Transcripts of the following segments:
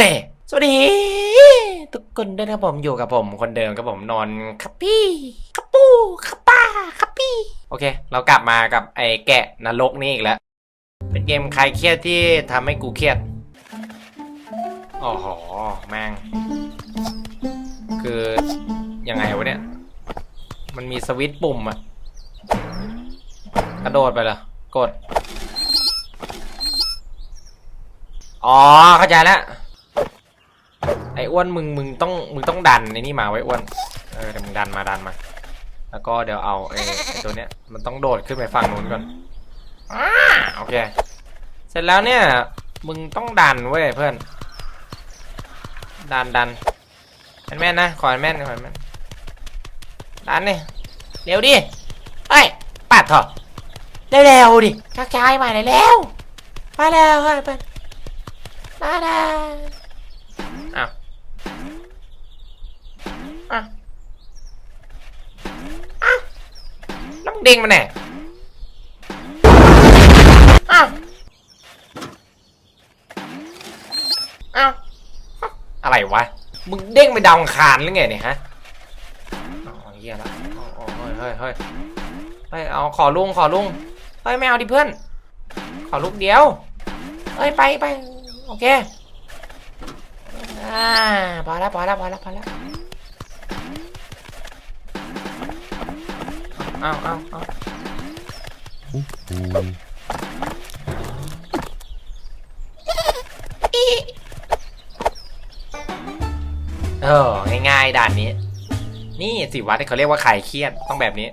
เฮ้สวัสดี ทุกคนด้วยนะครับผมอยู่กับผมคนเดิมกับผมนอนครับพี่ครับปูครับป้าครับพี่ โอเค เรากลับมากับไอ้แกะนรกนี่อีกแล้ว เป็นเกมคลายเครียดที่ทำให้กูเครียดโอ้โหแม่ง คือยังไงวะเนี่ย มันมีสวิตช์ปุ่มอะกระโดดไปเหรอกด อ๋อเข้าใจแล้ว ไอ้อ้วนมึงมึงต้องมึงต้องดันไอ้นี่มาไว้อ้วนเออเดี๋ยวมึงดันมาดันมา แล้วก็เดี๋ยวเอาไอ้ไอ้ตัวเนี้ยมันต้องโดดขึ้นไปฝั่งนู้นก่อนอ่าโอเค เสร็จแล้วเนี่ยมึงต้องดันเว้ยเพื่อน ดันดันแม่นนะขอแม่นขอแม่นดันเนี่เร็วดิเอ้ยปัดเถอะเร็วๆดิชักช้าๆมาเร็วๆไปแล้วเฮ้ยไปมาดาอ้าวอ้าวอ้าวแล้วมึง เด้งมาไหนอ้าวอ้าวอะไรวะ มึงเด้งไปดาวอังคารหรือไงเนี่ยฮะอ๋อเหี้ยละอ๋ออ๋อเฮ้ยเฮ้ยเฮ้ยเฮ้ยเอาขอลุงขอลุงเฮ้ยไม่เอาดิเพื่อน ขอลูกเดียวเฮ้ยไปไปโอเคอ่าพอแล้วพอแล้วพอแล้วพอแล้ว อาเอาเอาเออง่ายๆด่านนี้ นี่สิวัดที่เขาเรียกว่าไข่เครียดต้องแบบนี้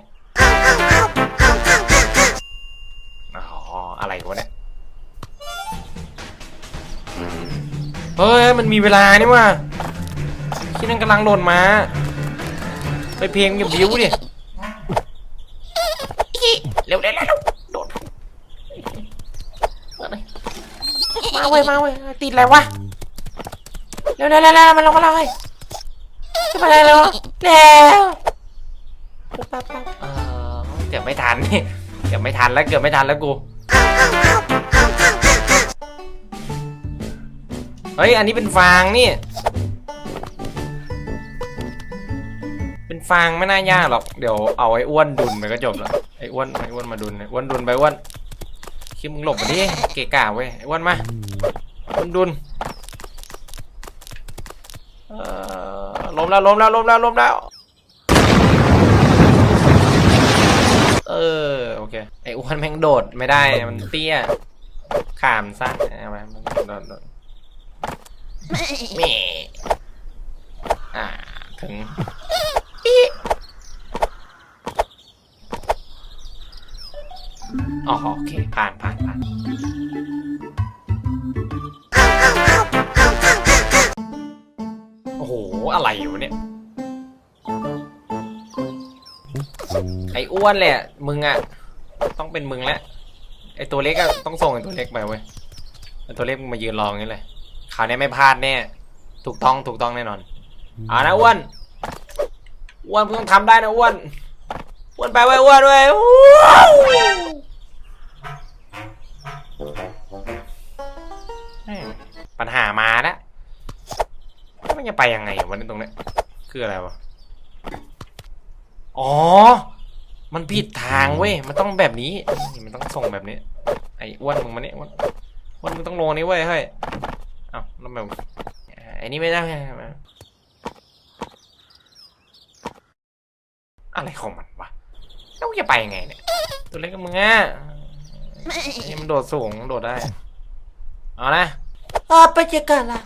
อ๋ออะไรวะเนี่ยเฮ้ยมันมีเวลานี่ว่ะที่นั่นกำลังโดดมา ไปเพลงอย่าบิ้วดิอิเร็วเร็วเร็วโดดมา เว้ยมาเว้ยติดอะไรวะเร็วเร็วเร็วมันลงมาเลยขึ้นมาเลยเร็วเร็วปั๊บปั๊บเออเกือบไม่ทันนี่เกือบไม่ทันแล้วเกือบไม่ทันแล้วกูเฮ้ยอันนี้เป็นฟางนี่ เป็นฟางไม่น่ายากหรอก เดี๋ยวเอาไอ้อ้วนดุนไปก็จบล้วไอ้อ้วนไอ้อ้วนมาดุนไอ้อ้วนดุนไปอ้วน คิดมึงหลบมาดิเกะกะเว้ยไอ้อ้วนมาอ้วนดุนเออล้มแล้วล้มแล้วล้มแล้วล้มแล้ว เออโอเคไอ้อ้วนแม่งโดดไม่ได้มันเตี้ยขามสั้นเอามันโดดโดดแม่อ่า ถึงอี อ๋อโอเค ผ่านผ่านผ่านโอ้โห อะไรอยู่เนี่ย ไอ้อ้วนเละ มึงอะต้องเป็นมึงแล้วไอ้ตัวเล็กอะต้องส่งไอ้ตัวเล็กไปเว้ยไอ้ตัวเล็กมึงมายืนรออย่างนี้เลยคราวนี้ไม่พลาดแน่ ถูกต้องถูกต้องแน่นอนเอานะอ้วนอ้วนมึงต้องทำได้นะอ้วนอ้วนไปไว้ยอ้วนเว้ ปัญหามาแล้วมันจะไปยังไงวันนี้ตรงเนี้ยคืออะไรวะ อ๋อ มันผิดทางเว้ย มันต้องแบบนี้ มันต้องส่งแบบนี้ ไอ้อ้วนมึงมาเนี่ยอ้วนอ้วนมึงต้องลงนี้เว้ยเฮ้ย เอ้าแล้วแบบไอ้นี่ไม่ได้อะไรของมันวะแล้วจะไปยังไงเนี่ย ตัวเล็กกับมึงอะมันโดดสูง โดดได้ เอานะ อ่าไปเจอกันละ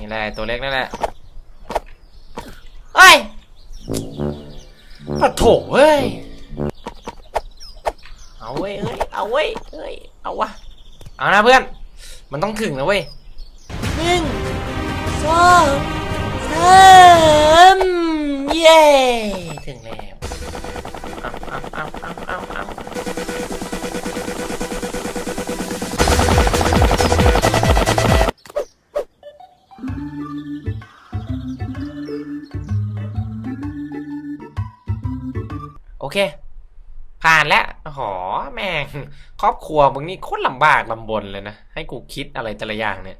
นี่แหละตัวเล็กนั่นแหละเอ้ยปะโถเว้ย เอาเว้ยเอ้ย เอาเว้ยเอ้ย เอาวะ เอานะเพื่อน มันต้องถึงนะเว้ยหนึ่งสองสามเย้ถึงแล้ว โอเค ผ่านแล้วโอ้โหแม่ง ครอบครัวมึงนี่โคตรลำบากลำบนเลยนะ ให้กูคิดอะไรแต่ละอย่างเนี่ย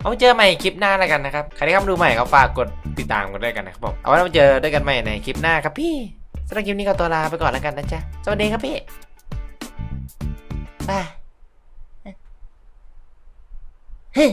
เอาไว้เจอใหม่คลิปหน้าแล้วกันนะครับ ใครที่เข้ามาดูใหม่ก็ฝากกดติดตามกันด้วยกันนะครับผมเอาไว้เราเจอด้วยกันใหม่ในคลิปหน้าครับพี่สำหรับคลิปนี้ก็ตัวลาไปก่อนแล้วกันนะจ๊ะสวัสดีครับพี่บายเฮ้